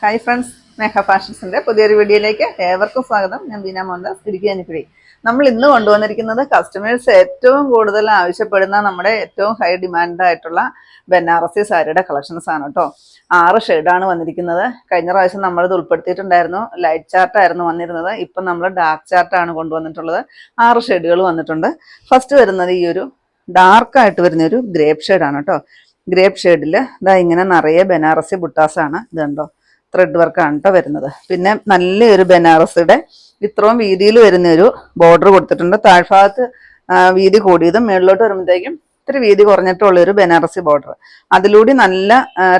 Hi friends മേഘ ഫാഷൻസിന്റെ പുതിയൊരു വീഡിയോയിലേക്ക് ഏവർക്കും സ്വാഗതം. ഞാൻ ബീന മോഹൻദാസ് ഇടുക്കി അനുപ്പിടി നമ്മൾ ഇന്ന് കൊണ്ടുവന്നിരിക്കുന്നത് കസ്റ്റമേഴ്സ് ഏറ്റവും കൂടുതൽ ആവശ്യപ്പെടുന്ന നമ്മുടെ ഏറ്റവും ഹൈ ഡിമാൻഡായിട്ടുള്ള ബനാറസി സാരിയുടെ കളക്ഷൻസ് ആണ് കേട്ടോ ആറ് ഷെയ്ഡാണ് വന്നിരിക്കുന്നത്. കഴിഞ്ഞ പ്രാവശ്യം നമ്മൾ ഇത് ഉൾപ്പെടുത്തിയിട്ടുണ്ടായിരുന്നു ലൈറ്റ് ചാർട്ടായിരുന്നു വന്നിരുന്നത്. ഇപ്പം നമ്മൾ ഡാർക്ക് ചാർട്ടാണ് കൊണ്ടുവന്നിട്ടുള്ളത്. ആറ് ഷെയ്ഡുകൾ വന്നിട്ടുണ്ട്. ഫസ്റ്റ് വരുന്നത് ഈ ഒരു ഡാർക്കായിട്ട് വരുന്ന ഒരു ഗ്രേപ്പ് ഷെയ്ഡാണ് കേട്ടോ ഗ്രേപ്പ് ഷെയ്ഡിൽ ഇതാ ഇങ്ങനെ നിറയെ ബനാറസി ബുട്ടാസാണ്. ഇത് കണ്ടോ ത്രെഡ് വർക്കാണ് കേട്ടോ വരുന്നത്. പിന്നെ നല്ലൊരു ബനാറസിയുടെ ഇത്രയും വീതിയിൽ വരുന്ന ഒരു ബോർഡർ കൊടുത്തിട്ടുണ്ട്. താഴ്ഭാഗത്ത് വീതി കൂടിയതും മുകളിലോട്ട് വരുമ്പോഴത്തേക്കും ഇത്തിരി വീതി കുറഞ്ഞിട്ടുള്ള ഒരു ബനാറസി ബോർഡർ അതിലൂടെ നല്ല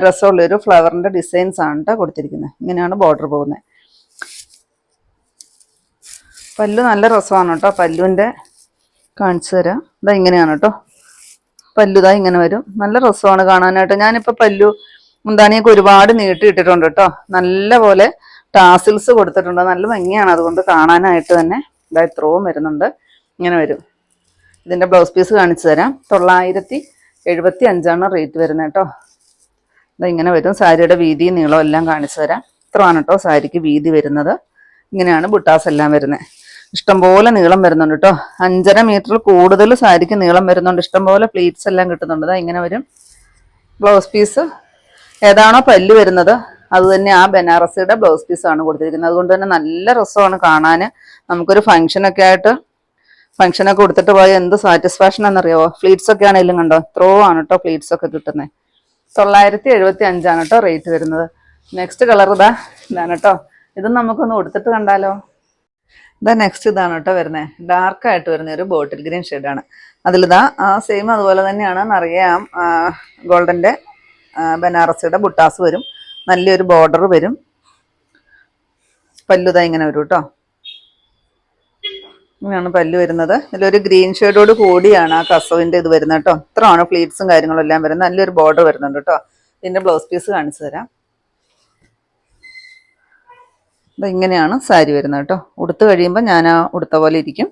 രസമുള്ളൊരു ഫ്ലവറിന്റെ ഡിസൈൻസ് ആണ് കേട്ടോ കൊടുത്തിരിക്കുന്നത്. ഇങ്ങനെയാണ് ബോർഡർ പോകുന്നത്. പല്ലു നല്ല രസമാണ് കേട്ടോ പല്ലുവിന്റെ കാണിച്ചു തരാം. ഇതാ ഇങ്ങനെയാണ് കേട്ടോ പല്ലുതാ ഇങ്ങനെ വരും. നല്ല രസമാണ് കാണാനായിട്ട്. ഞാനിപ്പോൾ പല്ലു മുന്താണിയൊക്കെ ഒരുപാട് നീട്ടിയിട്ടിട്ടുണ്ട് കേട്ടോ. നല്ല പോലെ ടാസിൽസ് കൊടുത്തിട്ടുണ്ട്. നല്ല ഭംഗിയാണ് അതുകൊണ്ട് കാണാനായിട്ട് തന്നെ. ഇതാ ഇത്രയും വരുന്നുണ്ട്. ഇങ്ങനെ വരും. ഇതിന്റെ ബ്ലൗസ് പീസ് കാണിച്ചു തരാം. തൊള്ളായിരത്തി എഴുപത്തി അഞ്ചാണ് റേറ്റ് വരുന്നത് കേട്ടോ. ഇങ്ങനെ വരും. സാരിയുടെ വീതി നീളം എല്ലാം കാണിച്ചു തരാം. ഇത്രയാണ് കേട്ടോ സാരിക്ക് വീതി വരുന്നത്. ഇങ്ങനെയാണ് ബുട്ടാസ് എല്ലാം വരുന്നത്. ഇഷ്ടംപോലെ നീളം വരുന്നുണ്ട് കേട്ടോ. അഞ്ചര മീറ്റർ കൂടുതൽ സാരിക്ക് നീളം വരുന്നുണ്ട്. ഇഷ്ടംപോലെ പ്ലീറ്റ്സ് എല്ലാം കിട്ടുന്നുണ്ട്. ഇതാ ഇങ്ങനെ വരും. ബ്ലൗസ് പീസ് ഏതാണോ പല്ല് വരുന്നത് അത് തന്നെ ആ ബനാറസിയുടെ ബ്ലൗസ് പീസ് ആണ് കൊടുത്തിരിക്കുന്നത്. അതുകൊണ്ട് തന്നെ നല്ല രസമാണ് കാണാൻ നമുക്കൊരു ഫംഗ്ഷനൊക്കെ ആയിട്ട് ഫംഗ്ഷനൊക്കെ കൊടുത്തിട്ട് പോയ എന്ത് സാറ്റിസ്ഫാക്ഷൻ എന്നറിയാവോ ഫ്ലീറ്റ്സ് ഒക്കെ ആണെങ്കിലും കണ്ടോ? ത്രോ ആണ് കേട്ടോ ഫ്ലീറ്റ്സ് ഒക്കെ കിട്ടുന്നത് തൊള്ളായിരത്തി എഴുപത്തി അഞ്ചാണ് കേട്ടോ റേറ്റ് വരുന്നത്. നെക്സ്റ്റ് കളർ ഇതാ. ഇതാണ് കേട്ടോ ഇത് നമുക്കൊന്ന് കൊടുത്തിട്ട് കണ്ടാലോ? ഇതാ നെക്സ്റ്റ് ഇതാണ് കേട്ടോ വരുന്നത് ഡാർക്ക് ആയിട്ട് വരുന്ന ഒരു ബോട്ടിൽ ഗ്രീൻ ഷെയ്ഡാണ് അതിലിതാ ആ സെയിം അതുപോലെ തന്നെയാണ് അറിയാം ഗോൾഡന്റെ ബനാറസിയുടെ ബുട്ടാസ് വരും. നല്ലൊരു ബോർഡർ വരും. പല്ലുത ഇങ്ങനെ വരും കേട്ടോ ഇങ്ങനെയാണ് പല്ല് വരുന്നത്. ഇതിലൊരു ഗ്രീൻ ഷെയ്ഡോട് കൂടിയാണ് ആ കസവിന്റെ ഇത് വരുന്നത് കേട്ടോ ഇത്രയാണ് പ്ലീറ്റ്സും കാര്യങ്ങളും എല്ലാം വരുന്നത്. നല്ലൊരു ബോർഡർ വരുന്നുണ്ട് കേട്ടോ ഇതിന്റെ ബ്ലൗസ് പീസ് കാണിച്ചു തരാം. ഇങ്ങനെയാണ് സാരി വരുന്നത് കേട്ടോ ഉടുത്ത് കഴിയുമ്പോൾ ഞാൻ ആ ഉടുത്ത പോലെ ഇരിക്കും.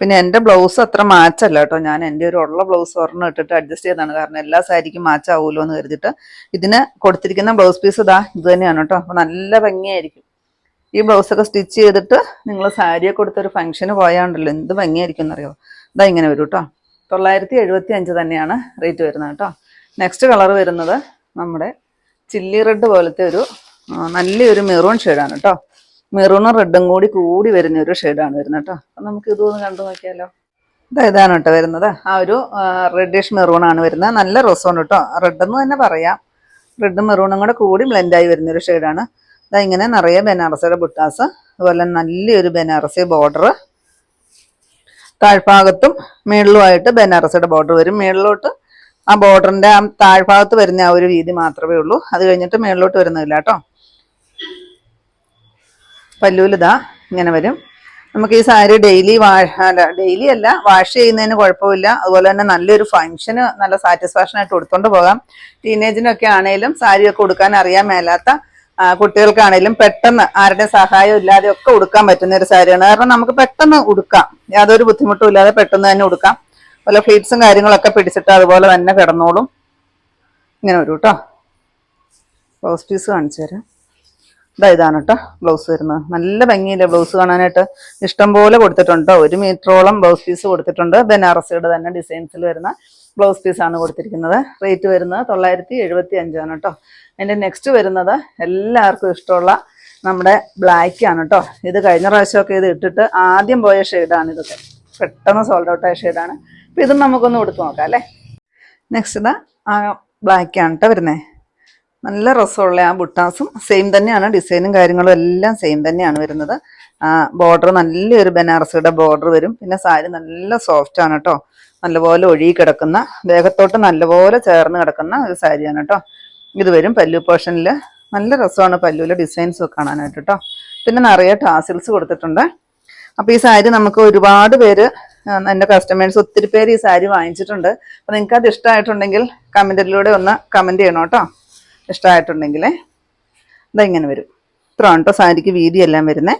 പിന്നെ എന്റെ ബ്ലൗസ് അത്ര മാച്ചല്ല കേട്ടോ ഞാൻ എന്റെ ഒരു ഉള്ള ബ്ലൗസ് ഒരെണ്ണം ഇട്ടിട്ട് അഡ്ജസ്റ്റ് ചെയ്താണ് കാരണം എല്ലാ സാരിക്കും മാച്ച് ആവുമല്ലോ എന്ന് കരുതിയിട്ട് ഇതിന് കൊടുത്തിരിക്കുന്ന ബ്ലൗസ് പീസ് ഇതാ ഇത് തന്നെയാണ് കേട്ടോ അപ്പോൾ നല്ല ഭംഗിയായിരിക്കും. ഈ ബ്ലൗസൊക്കെ സ്റ്റിച്ച് ചെയ്തിട്ട് നിങ്ങൾ സാരിയെ കൊടുത്തൊരു ഫംഗ്ഷന് പോയാണ്ടല്ലോ എന്ത് ഭംഗിയായിരിക്കും എന്നറിയോ? ഇതാ ഇങ്ങനെ വരും കേട്ടോ തൊള്ളായിരത്തി എഴുപത്തി അഞ്ച് തന്നെയാണ് റേറ്റ് വരുന്നത് കേട്ടോ നെക്സ്റ്റ് കളർ വരുന്നത് നമ്മുടെ ചില്ലി റെഡ് പോലത്തെ ഒരു നല്ലൊരു മെറൂൺ ഷെയ്ഡാണ് കേട്ടോ മെറൂണും റെഡും കൂടി കൂടി വരുന്ന ഒരു ഷെയ്ഡാണ് വരുന്നത് കേട്ടോ. അപ്പം നമുക്ക് ഇതൊന്ന് കണ്ടു നോക്കിയാലോ. ഇതാ ഇതാണ് കേട്ടോ വരുന്നത്. ആ ഒരു റെഡിഷ് മെറൂൺ ആണ് വരുന്നത്. നല്ല റസമാണ് കേട്ടോ. റെഡ് എന്ന് തന്നെ പറയാം. റെഡും മെറൂണും കൂടെ കൂടി ബ്ലെൻഡായി വരുന്ന ഒരു ഷെയ്ഡാണ്. ഇതാ ഇങ്ങനെ നിറയെ ബനാറസിയുടെ ബുട്ടാസ് അതുപോലെ നല്ലൊരു ബനാറസി ബോർഡർ താഴ്ഭാഗത്തും മേളിലുമായിട്ട് ബനാറസിയുടെ ബോർഡർ വരും. മേളിലോട്ട് ആ ബോർഡറിന്റെ ആ താഴ്ഭാഗത്ത് വരുന്ന ആ ഒരു രീതി മാത്രമേ ഉള്ളൂ. അത് കഴിഞ്ഞിട്ട് മേളിലോട്ട് വരുന്നില്ല കേട്ടോ. പല്ലൂലിതാ ഇങ്ങനെ വരും. നമുക്ക് ഈ സാരി ഡെയിലി വാഷ് അല്ല ഡെയിലി അല്ല വാഷ് ചെയ്യുന്നതിന് കുഴപ്പമില്ല. അതുപോലെ തന്നെ നല്ലൊരു ഫംഗ്ഷന് നല്ല സാറ്റിസ്ഫാക്ഷൻ ആയിട്ട് കൊടുത്തോണ്ട് പോകാം. ടീനേജിനൊക്കെ ആണെങ്കിലും സാരിയൊക്കെ കൊടുക്കാൻ അറിയാൻ മേലാത്ത കുട്ടികൾക്കാണെങ്കിലും പെട്ടെന്ന് ആരുടെ സഹായം ഇല്ലാതെ ഒക്കെ ഉടുക്കാൻ പറ്റുന്ന ഒരു സാരിയാണ്. കാരണം നമുക്ക് പെട്ടെന്ന് ഉടുക്കാം. യാതൊരു ബുദ്ധിമുട്ടും ഇല്ലാതെ പെട്ടെന്ന് തന്നെ ഉടുക്കാം. അതുപോലെ ഫ്ലീറ്റ്സും കാര്യങ്ങളൊക്കെ പിടിച്ചിട്ട് അതുപോലെ തന്നെ കിടന്നോളും. ഇങ്ങനെ വരും കേട്ടോ റോസ് പീസ് കാണിച്ചു തരാം. ഇതാ ഇതാണ് കേട്ടോ ബ്ലൗസ് വരുന്നത്. നല്ല ഭംഗിയില്ല ബ്ലൗസ് കാണാനായിട്ട്? ഇഷ്ടംപോലെ കൊടുത്തിട്ടുണ്ട് ട്ടോ. ഒരു മീറ്ററോളം ബ്ലൗസ് പീസ് കൊടുത്തിട്ടുണ്ട്. ബനാറസിയുടെ തന്നെ ഡിസൈൻസിൽ വരുന്ന ബ്ലൗസ് പീസാണ് കൊടുത്തിരിക്കുന്നത്. റേറ്റ് വരുന്നത് തൊള്ളായിരത്തി എഴുപത്തി അഞ്ചാണ് കേട്ടോ അതിന്റെ നെക്സ്റ്റ് വരുന്നത് എല്ലാവർക്കും ഇഷ്ടമുള്ള നമ്മുടെ ബ്ലാക്ക് ആണ് കേട്ടോ ഇത് കഴിഞ്ഞ പ്രാവശ്യമൊക്കെ ഇത് ഇട്ടിട്ട് ആദ്യം പോയ ഷെയ്ഡാണ് ഇതൊക്കെ. പെട്ടെന്ന് സോൾഡ് ഔട്ടായ ഷെയ്ഡാണ് അപ്പം ഇതും നമുക്കൊന്ന് കൊടുത്തു നോക്കാം അല്ലേ? നെക്സ്റ്റ് ബ്ലാക്ക് ആണ് കേട്ടോ വരുന്നത് നല്ല രസമുള്ള ആ ബുട്ടാസും സെയിം തന്നെയാണ്. ഡിസൈനും കാര്യങ്ങളും എല്ലാം സെയിം തന്നെയാണ് വരുന്നത്. ബോർഡർ നല്ലൊരു ബനാറസിയുടെ ബോർഡർ വരും. പിന്നെ സാരി നല്ല സോഫ്റ്റ് ആണ് കേട്ടോ നല്ലപോലെ ഒഴുകി കിടക്കുന്ന ദേഹത്തോട്ട് നല്ലപോലെ ചേർന്ന് കിടക്കുന്ന ഒരു സാരിയാണ് കേട്ടോ ഇത് വരും പല്ലു പോർഷനിൽ നല്ല രസമാണ് പല്ലുവിലെ ഡിസൈൻസ് ഒക്കെ കാണാനായിട്ട് കേട്ടോ പിന്നെ നിറയെ ടാസിൽസ് കൊടുത്തിട്ടുണ്ട്. അപ്പോൾ ഈ സാരി നമുക്ക് ഒരുപാട് പേര് എന്റെ കസ്റ്റമേഴ്സ് ഒത്തിരി പേര് ഈ സാരി വാങ്ങിച്ചിട്ടുണ്ട്. അപ്പോൾ നിങ്ങൾക്ക് അത് ഇഷ്ടമായിട്ടുണ്ടെങ്കിൽ കമന്റിലൂടെ ഒന്ന് കമന്റ് ചെയ്യണം കേട്ടോ ഇഷ്ടമായിട്ടുണ്ടെങ്കിലേ ഇതാ ഇങ്ങനെ വരും. ഇത്രയാണ് കേട്ടോ സാരിക്ക് വീതിയെല്ലാം വരുന്നത്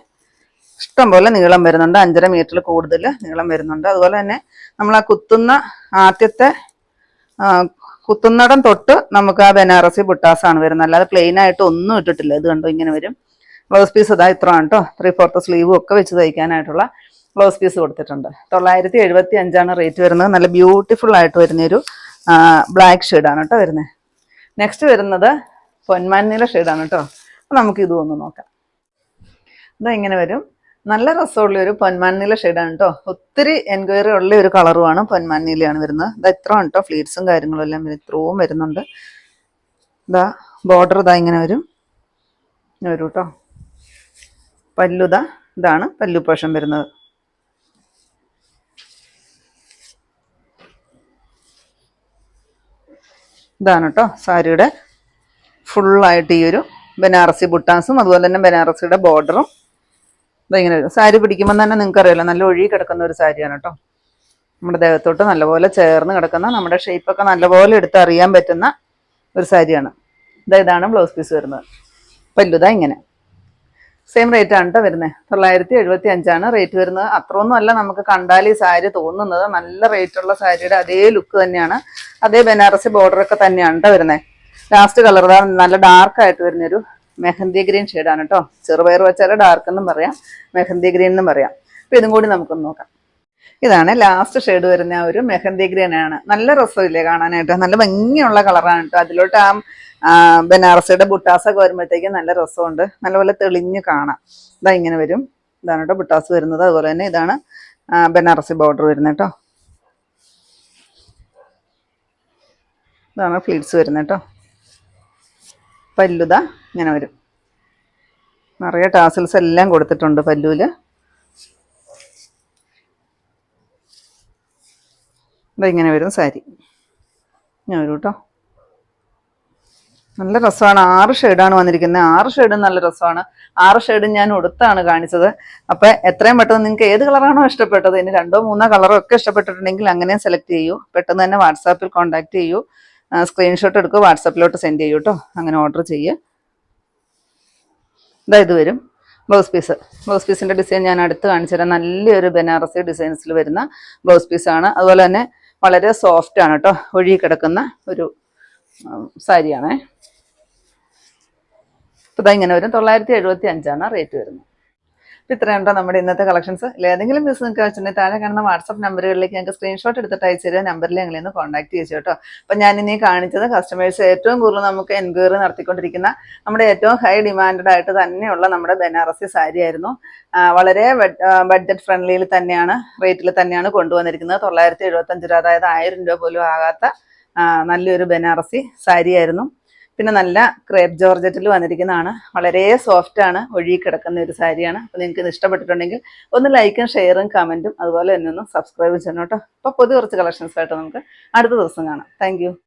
ഇഷ്ടംപോലെ നീളം വരുന്നുണ്ട്. അഞ്ചര മീറ്ററിൽ കൂടുതൽ നീളം വരുന്നുണ്ട്. അതുപോലെ തന്നെ നമ്മൾ ആ കുത്തുന്ന ആദ്യത്തെ കുത്തുന്നടം തൊട്ട് നമുക്ക് ആ ബനാറസി ബുട്ടാസാണ് വരുന്നത്. അല്ലാതെ പ്ലെയിൻ ആയിട്ട് ഒന്നും ഇട്ടിട്ടില്ല. ഇത് കണ്ടോ ഇങ്ങനെ വരും. ബ്ലൗസ് പീസ് ഇതാ ഇത്ര കേട്ടോ ത്രീ ഫോർത്ത് സ്ലീവും ഒക്കെ വെച്ച് തയ്ക്കാനായിട്ടുള്ള ബ്ലൗസ് പീസ് കൊടുത്തിട്ടുണ്ട്. തൊള്ളായിരത്തി എഴുപത്തി അഞ്ചാണ് റേറ്റ് വരുന്നത്. നല്ല ബ്യൂട്ടിഫുൾ ആയിട്ട് വരുന്നൊരു ബ്ലാക്ക് ഷെയ്ഡാണ് കേട്ടോ വരുന്നത് നെക്സ്റ്റ് വരുന്നത് പൊന്മാനില ഷെയ്ഡാണ് കേട്ടോ അപ്പൊ നമുക്ക് ഇതും ഒന്ന് നോക്കാം. ഇതാ ഇങ്ങനെ വരും. നല്ല രസമുള്ള ഒരു പൊന്മാനില ഷെയ്ഡാണ് കേട്ടോ ഒത്തിരി എൻക്വയറി ഉള്ള ഒരു കളറുമാണ് പൊന്മാനിയിലാണ് വരുന്നത്. ഇതാ ഇത്ര കേട്ടോ ഫ്ലീറ്റ്സും കാര്യങ്ങളും എല്ലാം ഇത്രയും വരുന്നുണ്ട്. ഇതാ ബോർഡർ ഇതാ ഇങ്ങനെ വരും. വരും കേട്ടോ പല്ലുത ഇതാണ് പല്ലു പോഷം വരുന്നത്. ഇതാണ് കേട്ടോ സാരിയുടെ ഫുള്ളായിട്ട് ഈ ഒരു ബനാറസി ബുട്ടാസും അതുപോലെ തന്നെ ബനാറസിയുടെ ബോർഡറും. ഇതിങ്ങനെ വരും. സാരി പിടിക്കുമ്പോൾ തന്നെ നിങ്ങൾക്ക് അറിയാലോ നല്ല ഒഴുകി കിടക്കുന്ന ഒരു സാരിയാണ് കേട്ടോ നമ്മുടെ ദേഹത്തോട്ട് നല്ലപോലെ ചേർന്ന് കിടക്കുന്ന നമ്മുടെ ഷേപ്പൊക്കെ നല്ലപോലെ എടുത്ത് അറിയാൻ പറ്റുന്ന ഒരു സാരിയാണ്. ഇതാ ഇതാണ് ബ്ലൗസ് പീസ് വരുന്നത്. പല്ലുതാ ഇങ്ങനെ. സെയിം റേറ്റ് ആണ് കേട്ടോ വരുന്നത് തൊള്ളായിരത്തി എഴുപത്തി അഞ്ചാണ് റേറ്റ് വരുന്നത്. അത്രയൊന്നും അല്ല നമുക്ക് കണ്ടാൽ ഈ സാരി തോന്നുന്നത്. നല്ല റേറ്റുള്ള സാരിയുടെ അതേ ലുക്ക് തന്നെയാണ്. അതേ ബനാറസി ബോർഡർ ഒക്കെ തന്നെയാണ് കേട്ടോ വരുന്നത് ലാസ്റ്റ് കളർ നല്ല ഡാർക്ക് ആയിട്ട് വരുന്നൊരു മെഹന്തി ഗ്രീൻ ഷെയ്ഡാണ് കേട്ടോ ചെറുപയർ വെച്ചാൽ ഡാർക്ക് എന്നും പറയാം. മെഹന്തി ഗ്രീൻ എന്നും പറയാം. അപ്പൊ ഇതും കൂടി നമുക്കൊന്ന് നോക്കാം. ഇതാണ് ലാസ്റ്റ് ഷെയ്ഡ് വരുന്ന ആ ഒരു മെഹന്തി ഗ്രീൻ ആണ്. നല്ല രസമില്ലേ കാണാനായിട്ട്. നല്ല ഭംഗിയുള്ള കളറാണ് കേട്ടോ അതിലോട്ട് ആ ബനാറസയുടെ ബുട്ടാസൊക്കെ വരുമ്പോഴത്തേക്കും നല്ല രസമുണ്ട്. നല്ലപോലെ തെളിഞ്ഞ് കാണാം. ഇതാ ഇങ്ങനെ വരും. ഇതാണ് കേട്ടോ ബുട്ടാസ് വരുന്നത്. അതുപോലെ തന്നെ ഇതാണ് ബനാറസി ബോർഡർ വരുന്നത് കേട്ടോ ഇതാണ് ഫ്ലീറ്റ്സ് വരുന്നത് കേട്ടോ. പല്ലുത ഇങ്ങനെ വരും. നിറയെ ടാസൽസ് എല്ലാം കൊടുത്തിട്ടുണ്ട് പല്ലുവിൽ ഇങ്ങനെ വരും സാരി. ഇങ്ങനെ വരും കേട്ടോ. നല്ല രസമാണ്. ആറ് ഷെയ്ഡാണ് വന്നിരിക്കുന്നത്. ആറ് ഷെയ്ഡും നല്ല രസമാണ്. ആറ് ഷെയ്ഡും ഞാൻ ഉടുത്താണ് കാണിച്ചത്. അപ്പൊ എത്രയും പെട്ടെന്ന് നിങ്ങൾക്ക് ഏത് കളറാണോ ഇഷ്ടപ്പെട്ടത് ഇനി രണ്ടോ മൂന്നോ കളറോ ഒക്കെ ഇഷ്ടപ്പെട്ടിട്ടുണ്ടെങ്കിൽ അങ്ങനെ സെലക്ട് ചെയ്യൂ. പെട്ടെന്ന് തന്നെ വാട്സാപ്പിൽ കോൺടാക്ട് ചെയ്യൂ. സ്ക്രീൻഷോട്ട് എടുക്കുക വാട്സപ്പിലോട്ട് സെൻഡ് ചെയ്യൂ കേട്ടോ അങ്ങനെ ഓർഡർ ചെയ്യുക ഇതാ ഇത് വരും. ബ്ലൗസ് പീസ് ബ്ലൗസ് പീസിന്റെ ഡിസൈൻ ഞാൻ അടുത്ത് കാണിച്ചു തരാം. നല്ലൊരു ബനാറസി ഡിസൈൻസിൽ വരുന്ന ബ്ലൗസ് പീസാണ് അതുപോലെ തന്നെ വളരെ സോഫ്റ്റ് ആണ് കേട്ടോ ഒഴുകി കിടക്കുന്ന ഒരു സാരിയാണേ. ഇപ്പൊ ഇതാ ഇങ്ങനെ വരും. തൊള്ളായിരത്തി എഴുപത്തി അഞ്ചാണ് റേറ്റ് വരുന്നത്. ഇത്രയുണ്ടോ നമ്മുടെ ഇന്നത്തെ കളക്ഷൻസ് ഏതെങ്കിലും ബിസിനസ് നിങ്ങൾക്ക് വെച്ചിട്ടുണ്ടെങ്കിൽ താഴെ കാണുന്ന വാട്സ്ആപ്പ് നമ്പറുകളിലേക്ക് ഞങ്ങൾക്ക് സ്ക്രീൻഷോട്ട് എടുത്തിട്ട് അയച്ചു തരിക. നമ്പറിൽ ഞങ്ങൾ ഒന്ന് കോൺടാക്ട് ചെയ്തു കേട്ടോ അപ്പൊ ഞാൻ ഇനി കാണിച്ചത് കസ്റ്റമേഴ്സ് ഏറ്റവും കൂടുതൽ നമുക്ക് എൻക്വയറി നടത്തിക്കൊണ്ടിരിക്കുന്ന നമ്മുടെ ഏറ്റവും ഹൈ ഡിമാൻഡഡ് ആയിട്ട് തന്നെയുള്ള നമ്മുടെ ബനാറസി സാരി ആയിരുന്നു. വളരെ ബഡ്ജറ്റ് ഫ്രണ്ട്ലിയിൽ തന്നെയാണ് റേറ്റിൽ തന്നെയാണ് കൊണ്ടുവന്നിരിക്കുന്നത്. തൊള്ളായിരത്തി എഴുപത്തി അഞ്ച് രൂപ അതായത് ആയിരം രൂപ പോലും ആകാത്ത നല്ലൊരു ബനാറസി സാരി ആയിരുന്നു. പിന്നെ നല്ല ക്രേപ്പ് ജോർജറ്റിൽ വന്നിരിക്കുന്നതാണ്. വളരെ സോഫ്റ്റ് ആണ് ഒഴുകി കിടക്കുന്ന ഒരു സാരിയാണ്. അപ്പോൾ നിങ്ങൾക്ക് ഇത് ഇഷ്ടപ്പെട്ടിട്ടുണ്ടെങ്കിൽ ഒന്ന് ലൈക്കും ഷെയറും കമന്റും അതുപോലെ തന്നെ ഒന്ന് സബ്സ്ക്രൈബ് ചെയ്യണം കേട്ടോ. അപ്പോൾ പുതിയ കുറച്ച് കളക്ഷൻസ് ആയിട്ട് നമുക്ക് അടുത്ത ദിവസം കാണാം. താങ്ക്